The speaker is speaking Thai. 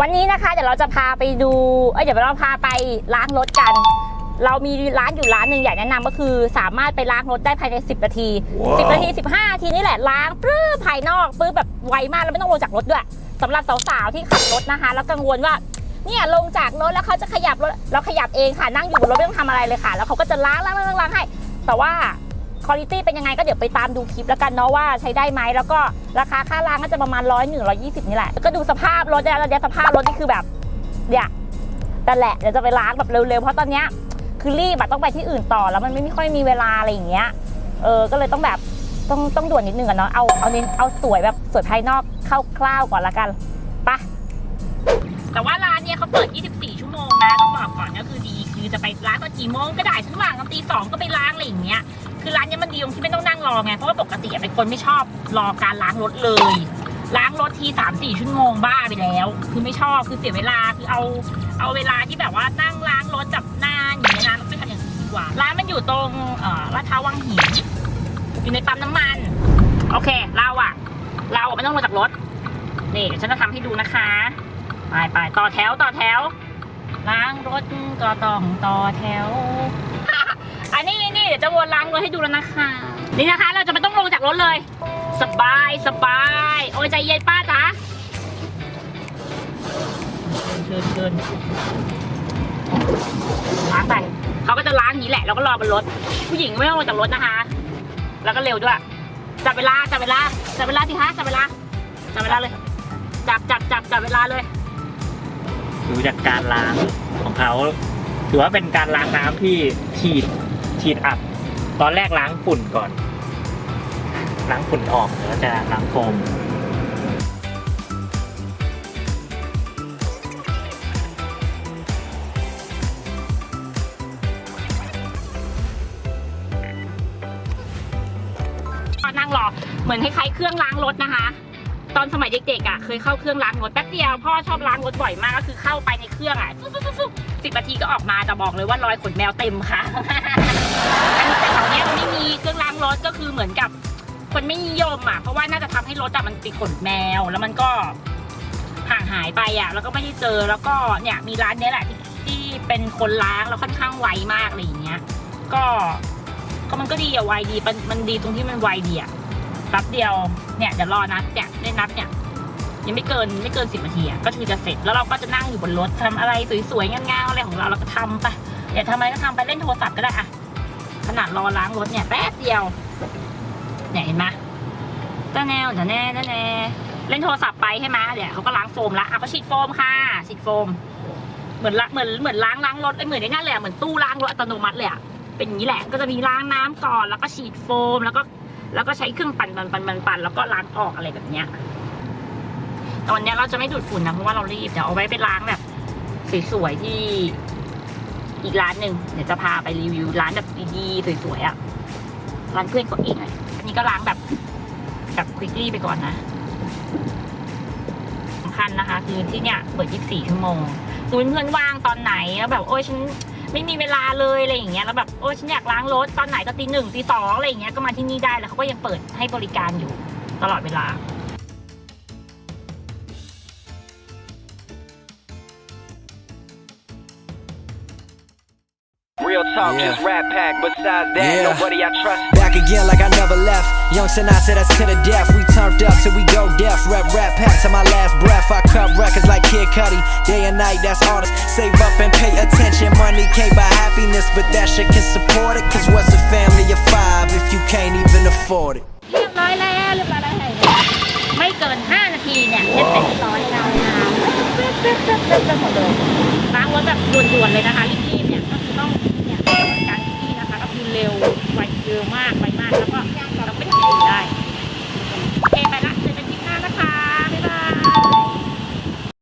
วันนี้นะคะเดี๋ยวเราจะพาไปดูเอ้ยเดี๋ยวเราพาไปล้างรถกัน เรามีร้านอยู่ร้านหนึ่งอยากแนะนำก็คือ สามารถไปล้างรถได้ภายใน 10 นาที 10 นาที 15นาทีนี่แหละล้างปรื้อภายนอกปรื้อแบบไวมากแล้วไม่ต้องลงจากรถด้วยสำหรับสาวๆที่ขับรถนะคะ แล้วกังวลว่าเนี่ยลงจากรถแล้วเขาจะขยับรถเราขยับเองค่ะนั่งอยู่บนรถไม่ต้องทำอะไรเลยค่ะ แล้วเขาก็จะล้างล้างล้างล้างให้ แต่ว่า คุณภาพเป็นยังไงก็เดี๋ยวไปตามดูคลิปแล้วกันเนาะว่าใช้ได้ไหมแล้วก็ราคาค่าล้างก็จะประมาณร้อยหนึ่งร้อยี่สิบนี่แหละก็ดูสภาพรถเนี่ยแล้วเนี่ยสภาพรถนี่คือแบบเนี่ยแต่แหละเดี๋ยวจะไปล้างแบบเร็วๆเพราะตอนเนี้ยคือรีบอะต้องไปที่อื่นต่อแล้วมันไม่ค่อยมีเวลาอะไรอย่างเงี้ยเออก็เลยต้องแบบต้องต้องด่วนนิดนึงอะเนาะเอาเอาเน้นเอาสวยแบบสวยภายนอกคร่าวๆก่อนละกันไปะแต่ว่าร้านเนี้ยเขาเปิด 24 ชั่วโมงนะต้องบอกก่อนก็คือดีคือจะไปล้างตอนกี่โมงก็ได้ทั้งหลังตีสองก็ไปล้างอะไรอย่างเงี้ย คือร้านเนี้ยมันดีตรงที่ไม่ต้องนั่งรอไง เพราะว่าปกติอะเป็นคนไม่ชอบรอการล้างรถเลย ล้างรถทีสามสี่ชั่วโมงบ้าไปแล้ว คือไม่ชอบ คือเสียเวลา คือเอา เอาเวลาที่แบบว่านั่งล้างรถจับนานอย่างนี้ยนะเราไปทำอย่างอื่นดีกว่า ร้านมันอยู่ตรงเอ่อลาดพร้าววังหิน อยู่ในปั๊มน้ำมัน โอเค เราอะเราอะไม่ต้องลงจากรถ นี่เดี๋ยวฉันจะทำให้ดูนะคะ ไปไปต่อแถวต่อแถว ล้างรถก็ต้องต่อแถว นี่นี่นี่เดี๋ยวจะวนล้างรถให้ดูแล้วนะคะ นี่นะคะ เราจะไม่ต้องลงจากรถเลย สบายสบาย โอ้ยใจเย็นป้าจ๋าเชิญเชิญล้างไปเขาก็จะล้างอย่างนี้แหละ เราก็รอบนรถ ผู้หญิงไม่ต้องลงจากรถนะคะ แล้วก็เร็วด้วย จับเวลา จับเวลา จับเวลาสิคะ จับเวลา จับเวลาเลย จับจับจับจับเวลาเลยดูจากการล้างของเขาถือว่าเป็นการล้างน้ำที่ฉีด ฉีดอัด ตอนแรกล้างฝุ่นก่อน ล้างฝุ่นออกแล้วจะล้างโฟมก็นั่งรอเหมือนคล้ายๆเครื่องล้างรถนะคะ ตอนสมัยเด็กๆอะเคยเข้าเครื่องล้างรถแป๊บเดียวพ่อชอบล้างรถบ่อยมากก็คือเข้าไปในเครื่องอะสิบนาทีก็ออกมาแต่บอกเลยว่ารอยขนแมวเต็มค่ะอันนี้แต่แถวเนี้ยมันไม่มีเครื่องล้างรถก็คือเหมือนกับคนไม่นิยมอะเพราะว่าน่าจะทำให้รถอะมันติดขนแมว แล้วมันก็ห่างหายไปอะ แล้วก็ไม่ได้เจอแล้วก็เนี่ยมีร้านเนี้ยแหละที่ที่เป็นคนล้างแล้วค่อนข้างไวมากอะไรอย่างเงี้ย ก็ก็มันก็ดีอะไวดีมันมันดีตรงที่มันไวดีอะ แป๊บเดียวเนี่ยเดี๋ยวรอนัดเนี่ยได้นัดเนี่ยยังไม่เกินไม่เกินสิบนาทีอะก็คือจะเสร็จแล้วเราก็จะนั่งอยู่บนรถทำอะไรสวยๆงามๆอะไรของเราเราก็ทำไปอยาทำอะไรก็ทำไปเล่นโทรศัพท์ก็ได้อะขนาดรอล้างรถเนี่ยแป๊บเดียวเนี่ยเห็นไหมตาแนวตาแน่ตาแน่เล่นโทรศัพท์ไปใช่ไหมเดี๋ยวเขาก็ล้างโฟมละอะก็ฉีดโฟมค่ะฉีดโฟม เหมือนละเหมือนเหมือนล้างล้างรถเหมือนในนั่นเลยอะเหมือนตู้ล้างรถอัตโนมัติเลยอะเป็นอย่างนี้แหละก็จะมีล้างน้ำก่อนแล้วก็ฉีดโฟม แล้วก็ แล้วก็ใช้เครื่องปั่นปั่นปั่นปั่นปั่นแล้วก็ล้างออกอะไรแบบเนี้ยตอนเนี้ยเราจะไม่ดูดฝุ่นนะเพราะว่าเรารีบเดี๋ยวเอาไว้ไปล้างแบบสวยๆที่อีกร้านหนึ่งเดี๋ยวจะพาไปรีวิวร้านแบบดีๆสวยๆอะร้านเพื่อนของเองอะอันนี้ก็ล้างแบบแบบควิกลี่ไปก่อนนะสำคัญนะคะ คือที่เนี้ยเปิด 24 ชั่วโมงสมมติเพื่อนว่างตอนไหนแล้วแบบโอ้ยฉัน ไม่มีเวลาเลยอะไรอย่างเงี้ยแล้วแบบโอ้ฉันอยากล้างรถตอนไหนก็ตีหนึ่งตีสองอะไรอย่างเงี้ยก็มาที่นี่ได้แล้วเขาก็ยังเปิดให้บริการอยู่ตลอดเวลา Real talk, Yeah. just rap pack. Besides that, Yeah. nobody I trust. Back again like I never left. Young Sinai said that's to the death. We turned up till we go deaf. Rep rap pack to my last breath. I cut records like Kid Cudi. Day and night, that's artists. Save up and pay attention. Money can't buy happiness, but that shit can support it. Cause what's a family of five if you can't even afford it? เรียบร้อยแล้วเรียบร้อยแล้วไม่เกิน 5 นาทีเนี่ยเสร็จเสร็จเรียบร้อยแล้วนะหมดเลยล้างรถแบบด่วนๆเลยนะคะรีบๆเนี่ยก็คือต้อง เร็วไวเร็วมากไวมากแล้วก็